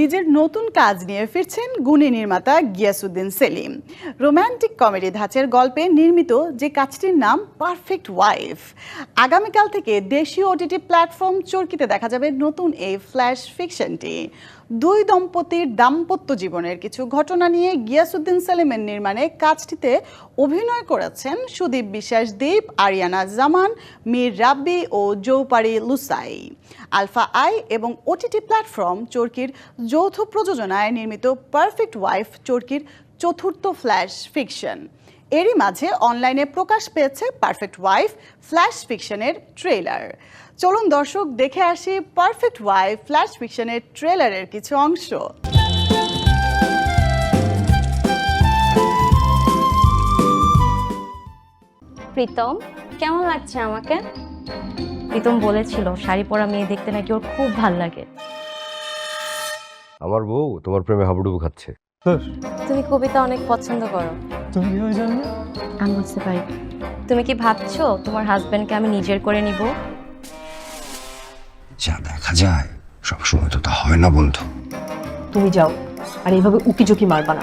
নিজের নতুন কাজ নিয়ে ফিরছেন গুণী নির্মাতা গিয়াসুদ্দিন সেলিম। রোম্যান্টিক কমেডি ধাঁচের গল্পে নির্মিত যে কাজটির নাম পারফেক্ট ওয়াইফ। আগামীকাল থেকে দেশীয় ওটিটি প্ল্যাটফর্ম চরকিতে দেখা যাবে নতুন এই ফ্ল্যাশ ফিকশনটি। দুই দম্পতির দাম্পত্য জীবনের কিছু ঘটনা নিয়ে গিয়াসুদ্দিন সেলিমের নির্মাণে কাজটিতে অভিনয় করেছেন সুদীপ বিশ্বাস দীপ, আরিয়ানা জামান, মীর রাব্বি ও জৌপারি লুসাই। আলফা আই এবং ওটিটি প্ল্যাটফর্ম চরকির যৌথ প্রযোজনায় নির্মিত পারফেক্ট ওয়াইফ চরকির চতুর্থ ফ্ল্যাশ ফিকশন এরই মাঝে অনলাইনে প্রকাশ পেয়েছে পারফেক্ট ওয়াইফ ফ্ল্যাশ ফিকশনের ট্রেলার চলুন দর্শক দেখে আসি পারফেক্ট ওয়াইফ ফ্ল্যাশ ফিকশনের ট্রেলারের কিছু অংশ। প্রীতম কেমন লাগছে আমাকে? প্রীতম বলেছিল শাড়ি পরা মেয়ে দেখতে নাকি ওর খুব ভালো লাগে। আমার বউ তোমার প্রেমে হাবুডুবু খাচ্ছে। তুমি কবিতা অনেক পছন্দ করো। তুমি ওই জন্য? আমি বুঝতে পারি। তুমি কি ভাবছ তোমার হাজবেন্ডকে আমি নিজের করে নিব? যা দেখা যায় সবসময় তো তা হয় না বন্ধু। তুমি যাও আর এইভাবে উকি ঝুঁকি মারবা না।